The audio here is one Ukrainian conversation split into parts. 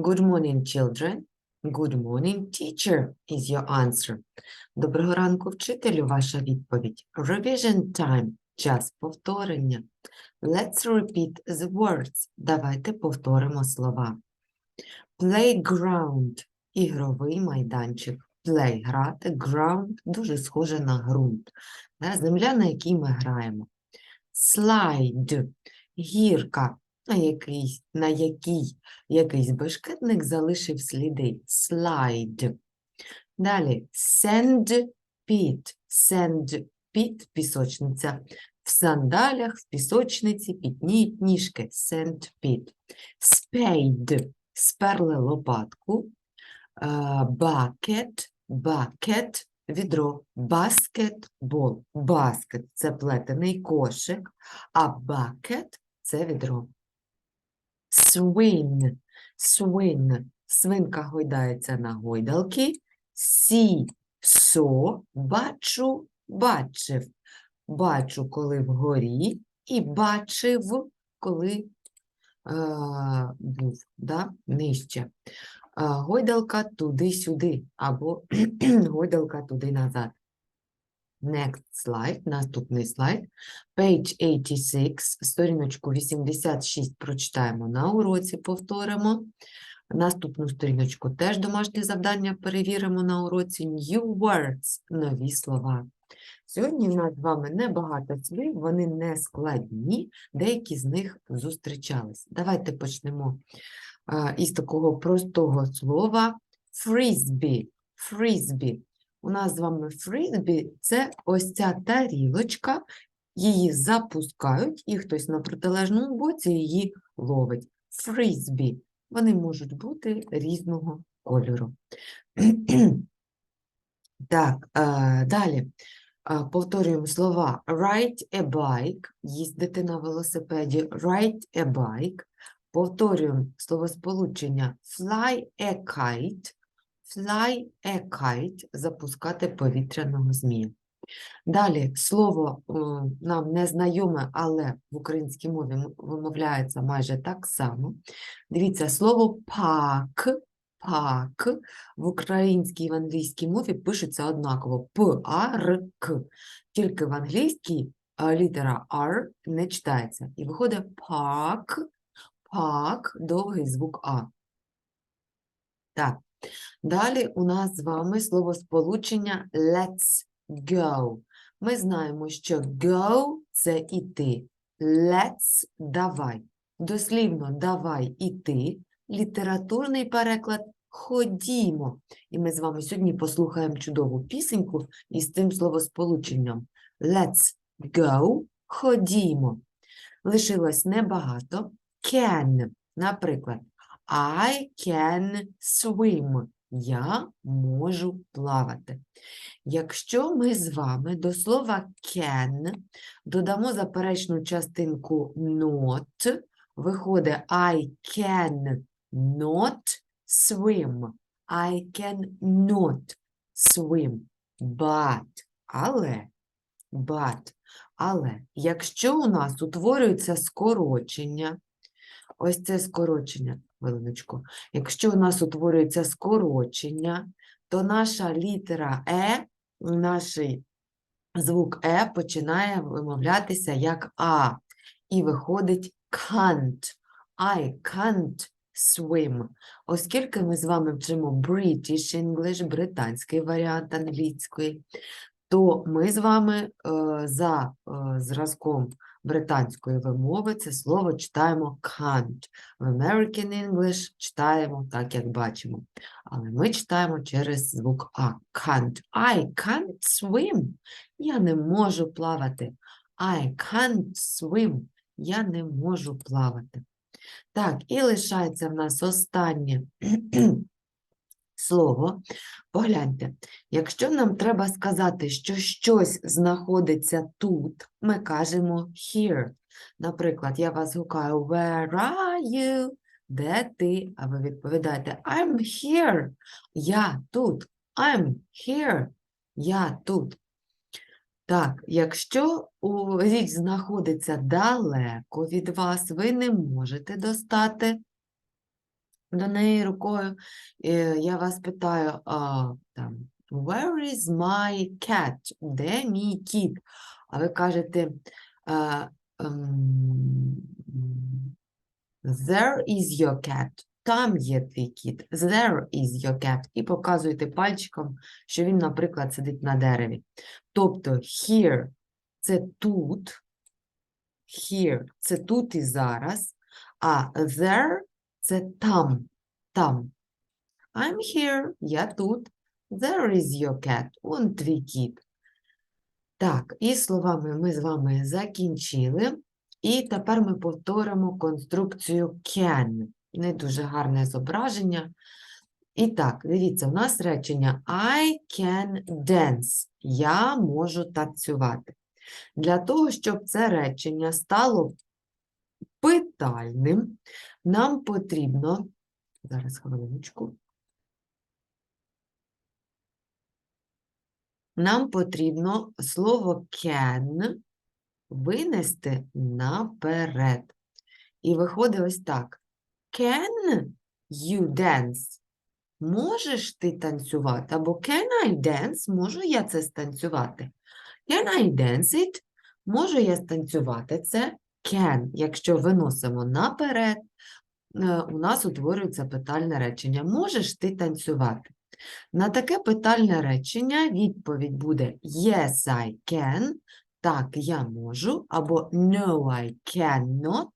Good morning, children. Good morning, teacher, is your answer. Доброго ранку, вчителю, ваша відповідь. Revision time – час повторення. Let's repeat the words. Давайте повторимо слова. Playground – ігровий майданчик. Play – грати, ground – дуже схоже на ґрунт. Земля, на якій ми граємо. Slide – гірка, на якій, на якій якийсь бешкетник залишив сліди. Slide. Далі sandpit. Sandpit – пісочниця. В сандалях, в пісочниці пітніють ніжки. Sandpit. Spade. Сперли лопатку. Е, Bucket. Bucket. Відро. Basketball. Basket – це плетений кошик, а bucket – це відро. Swing. Swing. Свинка гойдається на гойдалки. See. Saw. Бачу, бачив. Бачу, коли вгорі, і бачив, коли е, був да? нижче. Е, гойдалка туди-сюди, або гойдалка туди-назад. Next slide, наступний слайд. Page 86, сторіночку 86 прочитаємо на уроці, повторимо. Наступну сторіночку теж домашнє завдання перевіримо на уроці. New words – нові слова. Сьогодні в нас з вами небагато слів, вони не складні, деякі з них зустрічались. Давайте почнемо із такого простого слова фрізбі. Фрізбі. У нас з вами фрізбі – це ось ця тарілочка, її запускають, і хтось на протилежному боці її ловить. Фрізбі. Вони можуть бути різного кольору. Так, е, далі. Е, Повторюємо слова ride a bike, їздити на велосипеді, ride a bike. Повторюємо словосполучення fly a kite, fly a kite, запускати повітряного змія. Далі слово е, нам незнайоме, але в українській мові вимовляється майже так само. Дивіться, слово пак, пак в українській і в англійській мові пишеться однаково П-А-Р-К. Тільки в англійській літера R не читається. І виходить пак, пак, довгий звук А. Так. Далі у нас з вами словосполучення let's go. Ми знаємо, що go – це іти. Let's – давай. Дослівно давай іти. Літературний переклад ходімо. І ми з вами сьогодні послухаємо чудову пісеньку із цим словосполученням. Let's go, ходімо. Лишилось небагато. Can, наприклад, I can swim. Я можу плавати. Якщо ми з вами до слова can додамо заперечну частинку not, виходить I can not swim. I can not swim. But, але, but, але, якщо у нас утворюється скорочення, ось це скорочення, хвилиночку, якщо у нас утворюється скорочення, то наша літера Е, наш звук Е починає вимовлятися як А, і виходить can't. I can't swim. Оскільки ми з вами вчимо British English, британський варіант англійської, то ми з вами е, за е, зразком британської вимови це слово читаємо can't. В American English читаємо так, як бачимо. Але ми читаємо через звук А. Can't. I can't swim. Я не можу плавати. I can't swim. Я не можу плавати. Так, і лишається в нас останнє слово. Погляньте, якщо нам треба сказати, що щось знаходиться тут, ми кажемо here. Наприклад, я вас гукаю Where are you? Де ти? А ви відповідаєте I'm here. Я тут. I'm here. Я тут. Так, якщо річ знаходиться далеко від вас, ви не можете достати до неї рукою, я вас питаю, а, там, Where is my cat? Де мій кіт? А ви кажете, а, ем, There is your cat. Там є твій кіт. There is your cat. І показуєте пальчиком, що він, наприклад, сидить на дереві. Тобто here це тут, here це тут і зараз, а there це там, там. I'm here, я тут. There is your cat. Он твій кіт. Так, і словами ми з вами закінчили. І тепер ми повторимо конструкцію can. Не дуже гарне зображення. І так, дивіться, у нас речення I can dance. Я можу танцювати. Для того, щоб це речення стало питальним, нам потрібно. Зараз хвилиночку. Нам потрібно слово can винести наперед. І виходить ось так. Can you dance? Можеш ти танцювати? Або can I dance? Можу я це станцювати? Can I dance it? Можу я станцювати це? Can. Якщо виносимо наперед, е, у нас утворюється питальне речення. Можеш ти танцювати? На таке питальне речення відповідь буде Yes, I can. Так, я можу, або No, I cannot.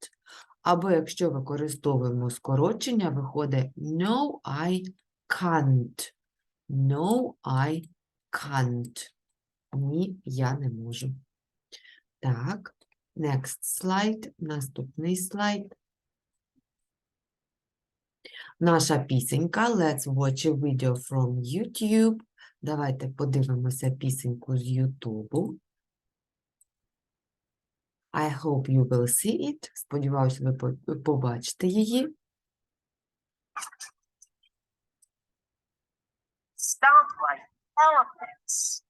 Або якщо використовуємо скорочення, виходить No, I can't. No, I can't. Ні, я не можу. Так, next slide. Наступний слайд. Наша пісенька Let's watch a video from YouTube. Давайте подивимося пісеньку з YouTube. I hope you will see it. Сподіваюся, ви побачите її. stomp like elephants.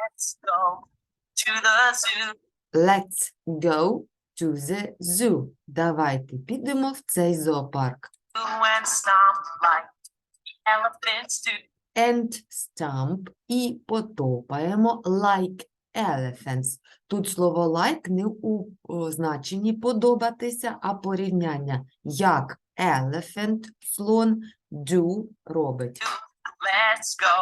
Let's go to the zoo. Let's go to the zoo. Давайте підемо в цей зоопарк. and stomp like the elephants do. And stamp і потопаємо like elephants. Тут слово like не у значенні подобатися, а порівняння. Як elephant, слон, do робить. Let's go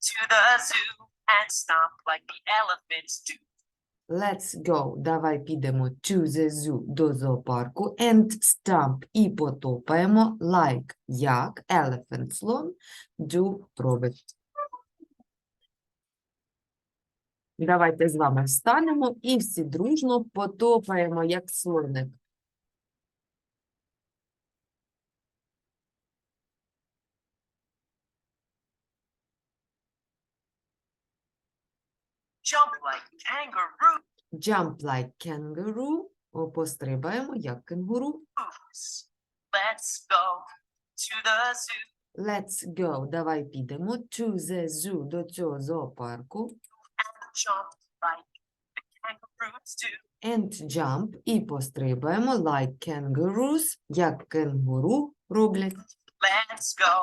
to the zoo and stomp like the elephants do. Let's go. Давай підемо to the zoo, до зоопарку. And stamp і потопаємо like, як elephant, слон, do робить. Давайте з вами встанемо і всі дружно потопаємо, як слоник. Jump like kangaroos. Jump like kangaroo. О, Пострибаємо, як кенгуру. Let's go to the zoo Let's go. Давай підемо to the zoo, до цього зоопарку. and jump like the kangaroos do. And jump і пострибаємо like kangaroos, як кенгуру роблять. Let's go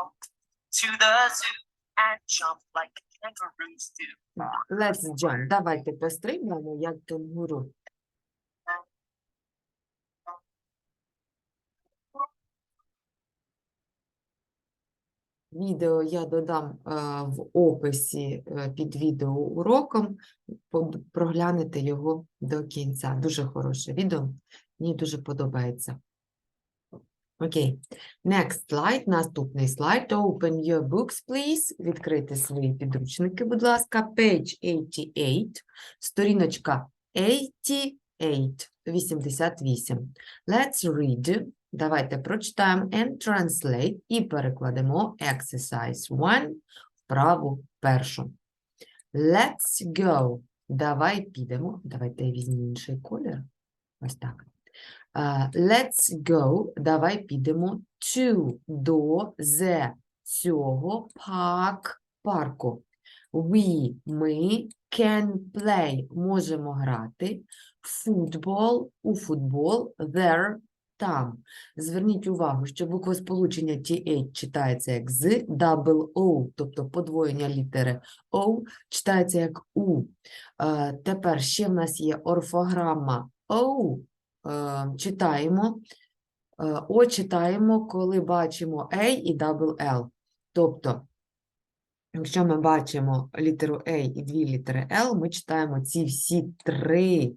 to the zoo and jump like do. Let's jump. Давайте пострибаємо, як кенгуру. Відео я додам е, в описі е, під відео уроком. Проглянете його до кінця. Дуже хороше відео. Мені дуже подобається. Окей. Next slide. Наступний слайд. Open your books, please. Відкрити свої підручники, будь ласка. Page 88. Сторіночка 88. 88. Let's read. Давайте прочитаємо and translate і перекладемо exercise 1 вправу першу. Let's go. Давай підемо. Давайте я візьму інший колір. Ось так. А, let's go. Давай підемо to, до, the, цього, park, парку. We, ми, can play, можемо грати. Football, у футбол, there, там. Зверніть увагу, що буквосполучення TH читається як з, double O, тобто подвоєння літери O, читається як U. Е, Тепер ще в нас є орфограма O, е, читаємо. Е, О читаємо, коли бачимо A і L. Тобто, якщо ми бачимо літеру A і дві літери L, ми читаємо ці всі три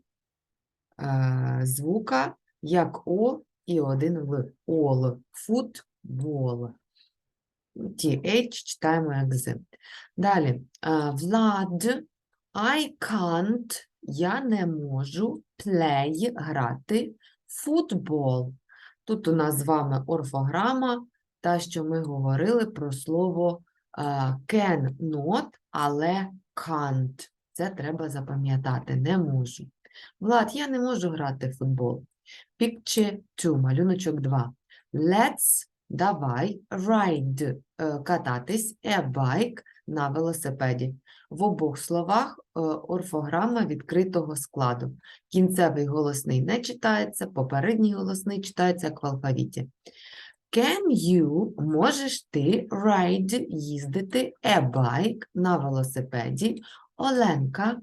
е, звука як О і один В. Ол. Футбол. TH читаємо як з. Далі. е, Влад. I can't. Я не можу play грати футбол. Тут у нас з вами орфограма, та, що ми говорили про слово е, can not, але can't. Це треба запам'ятати. Не можу. Влад, я не можу грати в футбол. Picture 2, малюночок 2. Let's, давай, ride, е, кататись, a bike на велосипеді. В обох словах е, орфограма відкритого складу. Кінцевий голосний не читається, попередній голосний читається як в алфавіті. Can you, можеш ти ride, їздити a bike на велосипеді? Оленка,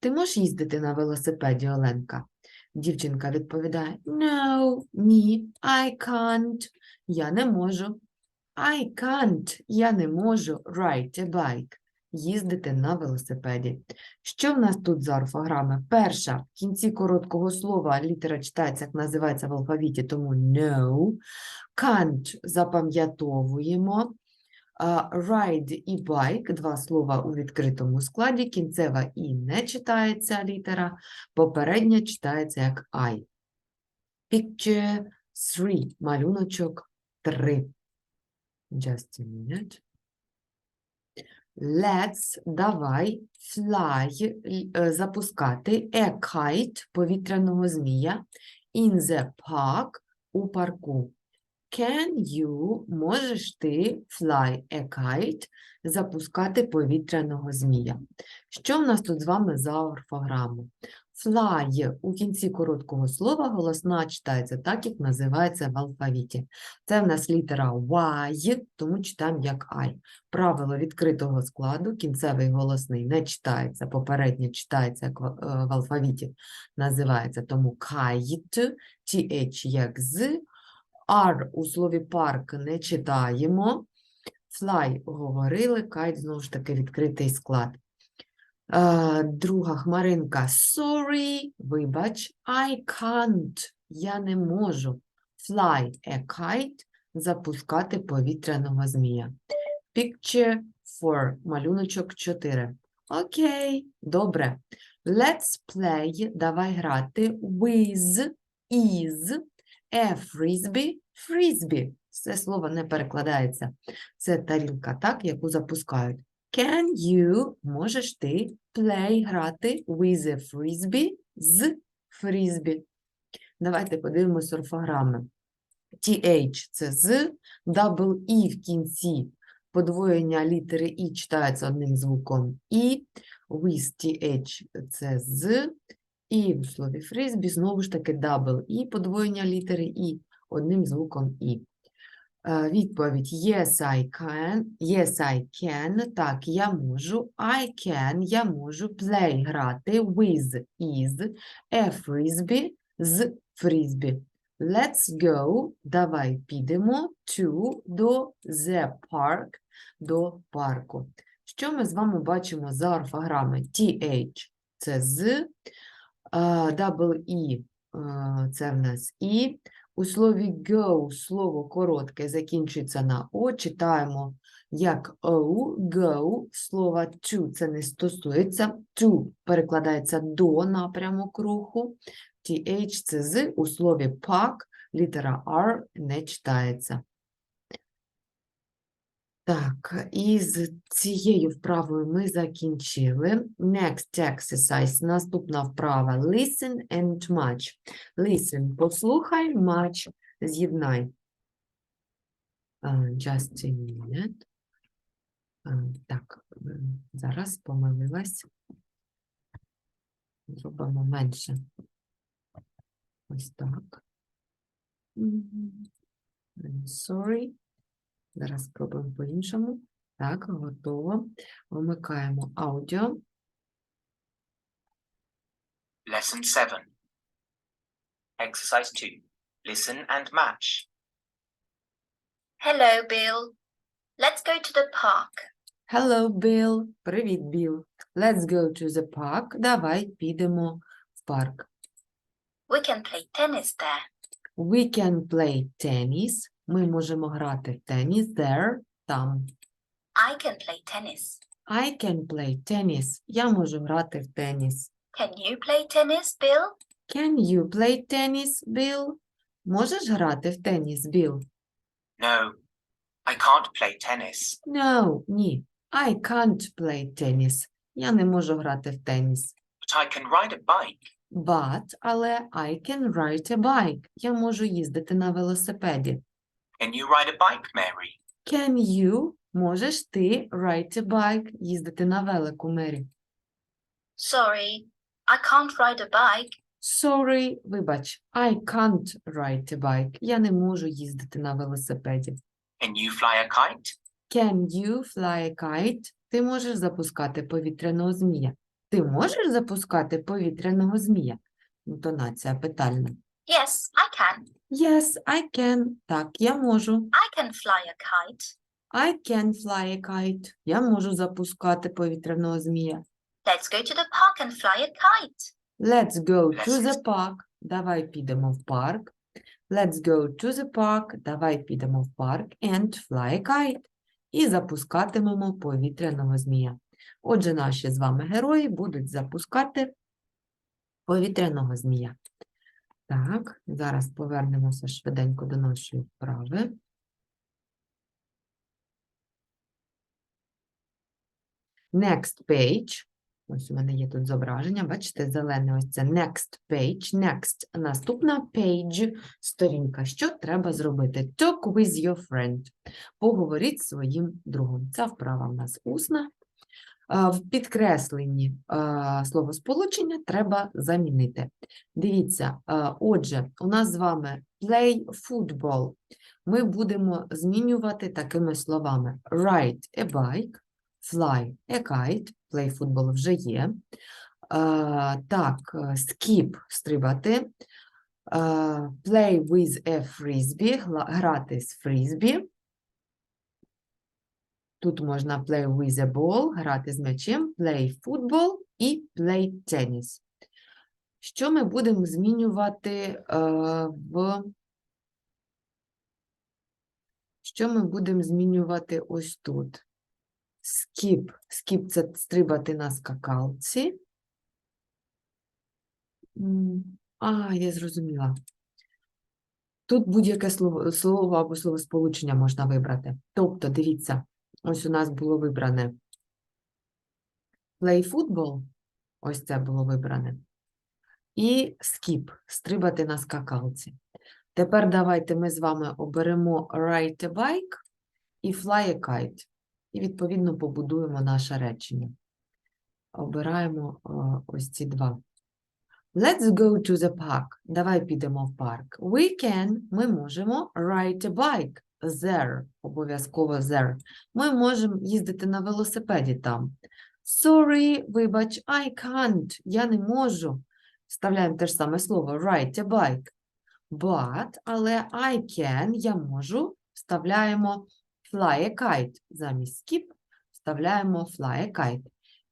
ти можеш їздити на велосипеді, Оленка? Дівчинка відповідає No, ні, I can't. Я не можу. I can't. Я не можу ride a bike. Їздити на велосипеді. Що в нас тут за орфограми? Перша, в кінці короткого слова літера читається, як називається в алфавіті, тому no. Can't запам'ятовуємо. Ride і bike – два слова у відкритому складі, кінцева і не читається літера, попередня читається як I. Picture 3, малюночок 3. Just a minute. Let's, давай, fly, е, запускати a kite, повітряного змія, in the park, у парку. Can you, можеш ти, fly a kite, запускати повітряного змія. Що в нас тут з вами за орфограма? Fly у кінці короткого слова голосна читається так, як називається в алфавіті. Це в нас літера Y, тому читаємо як I. Правило відкритого складу, кінцевий голосний не читається, попереднє читається як в, е, алфавіті, називається тому kite, th як з, R у слові парк не читаємо, fly говорили, kite знову ж таки відкритий склад. Е, Друга хмаринка. Sorry, вибач, I can't, я не можу. Fly a kite, запускати повітряного змія. Picture 4, малюночок 4. Окей, добре. Let's play, давай грати with, is, a frisbee, frisbee. Це слово не перекладається. Це тарілка, так, яку запускають. Can you, можеш ти, play, грати with a frisbee, з фрізбі. Давайте подивимось орфограми. TH – це з, double E в кінці, подвоєння літери І читається одним звуком І, with TH – це з, і в слові фрізбі знову ж таки double E, подвоєння літери І, одним звуком І. Е, Відповідь Yes, I can. Yes, I can. Так, я можу. I can. Я можу play грати with is a frisbee з фрізбі. Let's go. Давай підемо to до the park до парку. Що ми з вами бачимо за орфограми? TH – це з, е, double E е, – це в нас і. У слові go слово коротке закінчується на о, читаємо як o, go, слова to це не стосується, to перекладається до напрямок руху, th це з, у слові pack, літера r не читається. Так, і з цією вправою ми закінчили. Next exercise, наступна вправа. Listen and match. Listen, послухай, match, з'єднай. Just a minute. Так, зараз помилилась. Зробимо менше. Ось так. I'm sorry. Зараз спробуємо по-іншому. Так, готово. Вмикаємо аудіо. Lesson 7. Exercise 2. Listen and match. Hello, Bill. Let's go to the park. Hello, Bill. Привіт, Біл. Let's go to the park. Давай підемо в парк. We can play tennis there. We can play tennis. Ми можемо грати в теніс there, там. I can play tennis. I can play tennis. Я можу грати в теніс. Can you play tennis, Bill? Can you play tennis, Bill? Можеш грати в теніс, Біл? No, I can't play tennis. No, ні. I can't play tennis. Я не можу грати в теніс. But I can ride a bike. But, але I can ride a bike. Я можу їздити на велосипеді. Can you ride a bike, Mary? Can you, можеш ти ride a bike, їздити на велику, Мері? Sorry, I can't ride a bike. Sorry, вибач, I can't ride a bike. Я не можу їздити на велосипеді. Can you fly a kite? Can you fly a kite? Ти можеш запускати повітряного змія. Ти можеш запускати повітряного змія? Інтонація питальна. Yes, I can. Yes, I can. Так, я можу. I can fly a kite. I can fly a kite. Я можу запускати повітряного змія. Let's go to the park and fly a kite. Let's go to the park. Давай підемо в парк. Let's go to the park. Давай підемо в парк and fly a kite. І запускатимемо повітряного змія. Отже, наші з вами герої будуть запускати повітряного змія. Так, зараз повернемося швиденько до нашої вправи. Next page. Ось у мене є тут зображення. Бачите, зелене ось це next page. Next. Наступна page, сторінка. Що треба зробити? Talk with your friend. Поговоріть зі своїм другом. Ця вправа в нас усна. В підкресленні словосполучення треба замінити. Дивіться, отже, у нас з вами play football. Ми будемо змінювати такими словами: ride a bike, fly a kite, play football вже є. Так, е, skip стрибати. Play with a frisbee, грати з фрізбі. Тут можна play with a ball, грати з м'ячем, play football і play tennis. Що ми будемо змінювати е, в що ми будемо змінювати ось тут? Skip. Skip – це стрибати на скакалці. А, я зрозуміла. Тут будь-яке слово, слово або словосполучення можна вибрати. Тобто, дивіться, ось у нас було вибране play football, ось це було вибране, і skip – стрибати на скакалці. Тепер давайте ми з вами оберемо ride a bike і fly a kite. І, відповідно, побудуємо наше речення. Обираємо е, ось ці два. Let's go to the park. Давай підемо в парк. We can, ми можемо ride a bike there, обов'язково there. Ми можемо їздити на велосипеді там. Sorry, вибач, I can't, я не можу. Вставляємо те ж саме слово ride a bike. But, але I can, я можу, вставляємо fly a kite. Замість skip вставляємо fly a kite.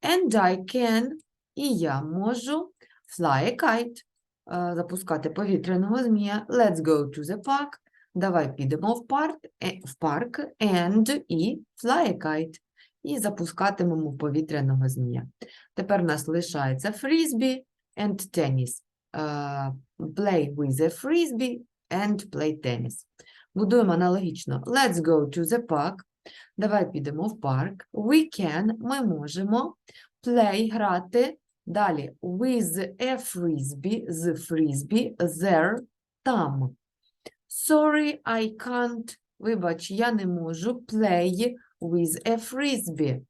And I can, і я можу fly a kite, е, запускати повітряного змія. Let's go to the park. Давай підемо в парк, е, в парк and і fly kite. І запускатимемо повітряного змія. Тепер в нас лишається frisbee and tennis. Е, Play with a frisbee and play tennis. Будуємо аналогічно. Let's go to the park. Давай підемо в парк. We can, ми можемо. Play, грати. Далі. With a frisbee, з frisbee, there, там. Sorry, I can't. Вибач, я не можу. Play with a frisbee.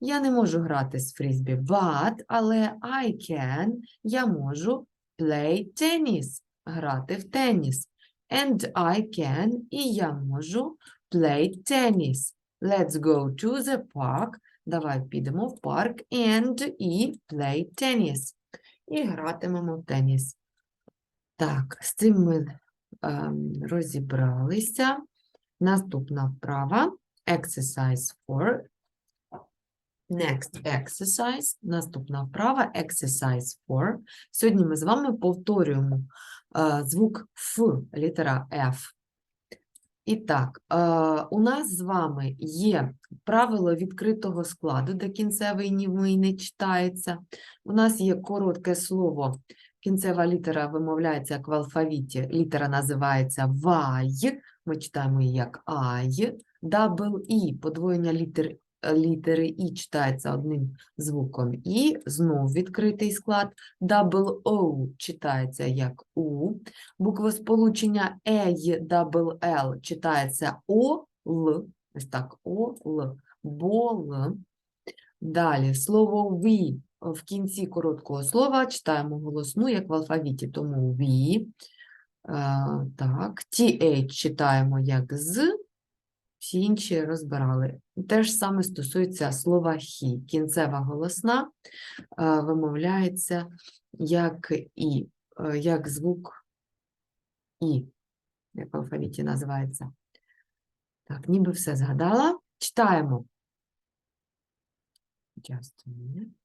Я не можу грати з фрізбі. But, але I can, я можу play tennis, грати в теніс. And I can, і я можу play tennis. Let's go to the park. Давай підемо в парк and і play tennis. І гратимемо в теніс. Так, з цим ми розібралися. Наступна вправа. Exercise 4. Next exercise. Наступна вправа. Exercise 4. Сьогодні ми з вами повторюємо е, звук Ф, літера F. І так, е, у нас з вами є правило відкритого складу, де кінцевий німий не читається. У нас є коротке слово, кінцева літера вимовляється як в алфавіті, літера називається вай, ми читаємо її як ай, дабл і, подвоєння літер, літери і читається одним звуком і, знов відкритий склад, дабл о читається як у, буквосполучення ей, дабл л читається о, л, ось так, о, л, бол. Далі слово we в кінці короткого слова читаємо голосну, як в алфавіті, тому we. Е, так, th читаємо як з, всі інші розбирали. Те ж саме стосується слова he. Кінцева голосна е, вимовляється як і, е, як звук і, як в алфавіті називається. Так, ніби все згадала. Читаємо. Just a minute.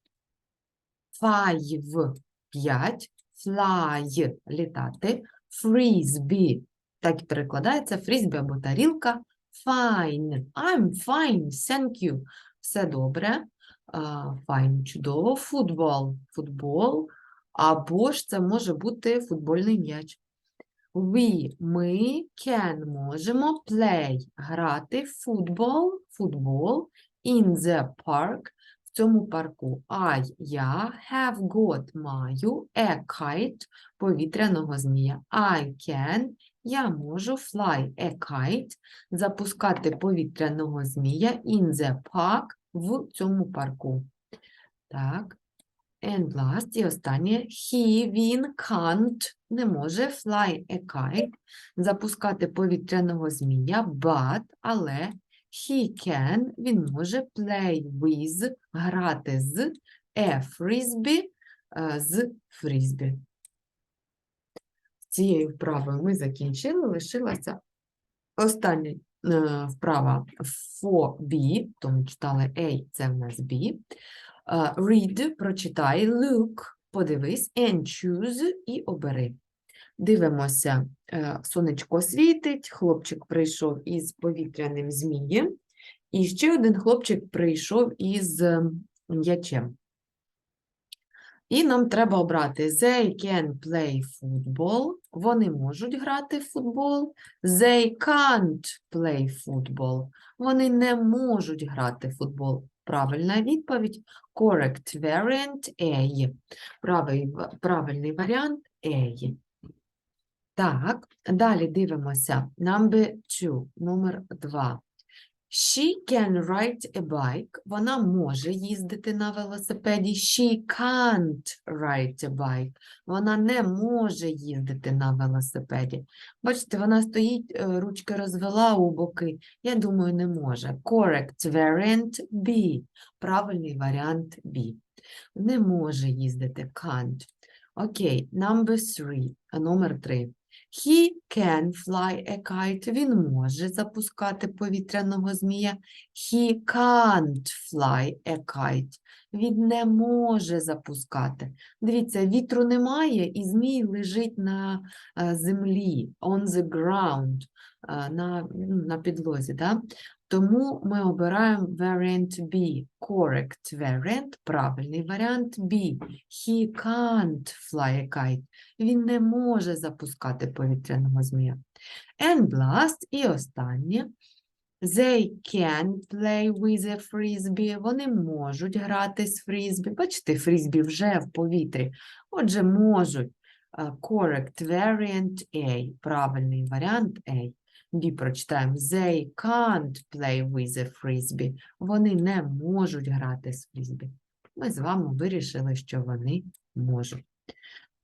Five – п'ять, fly – літати, frisbee – так і перекладається, фрізбі або тарілка, fine – I'm fine, thank you – все добре, fine – чудово, футбол – футбол, або ж це може бути футбольний м'яч. We – ми, can – можемо, play – грати, футбол – футбол, in the park – в цьому парку. I – я, have got – маю, a kite – повітряного змія. I can – я можу, fly a kite – запускати повітряного змія in the park – в цьому парку. Так. And last, і останнє, he, він, can't, не може fly a kite, запускати повітряного змія, but, але he can, він може play with, грати з a frisbee, е, з фрізбі. Цією вправою ми закінчили, лишилася остання е, вправа for B, тому читали A, це в нас B. Е, Read, прочитай, look, подивись, and choose і обери. Дивимося, е, сонечко світить, хлопчик прийшов із повітряним змієм, і ще один хлопчик прийшов із ем, м'ячем. І нам треба обрати They can play football. Вони можуть грати в футбол. They can't play football. Вони не можуть грати в футбол. Правильна відповідь correct variant A. Правильний варіант A. Так, далі дивимося. Number two, номер два. She can ride a bike. Вона може їздити на велосипеді. She can't ride a bike. Вона не може їздити на велосипеді. Бачите, вона стоїть, е, ручки розвела у боки. Я думаю, не може. Correct variant B. Правильний варіант B. Не може їздити. Can't. Окей, number three, номер три. He can fly a kite. Він може запускати повітряного змія. He can't fly a kite. Він не може запускати. Дивіться, вітру немає, і змій лежить на е, землі, on the ground, е, на, ну, на підлозі. Да? Тому ми обираємо variant B, correct variant, правильний варіант B. He can't fly a kite. Він не може запускати повітряного змія. And last, і останнє. They can play with a frisbee. Вони можуть грати з фрізбі. Бачите, фрізбі вже в повітрі. Отже, можуть. А, Correct variant A. Правильний варіант A. B прочитаємо. They can't play with a frisbee. Вони не можуть грати з фрізбі. Ми з вами вирішили, що вони можуть.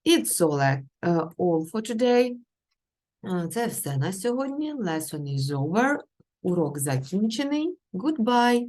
It's all, uh, all for today. Це все на сьогодні. Lesson is over. Урок закінчений. Goodbye.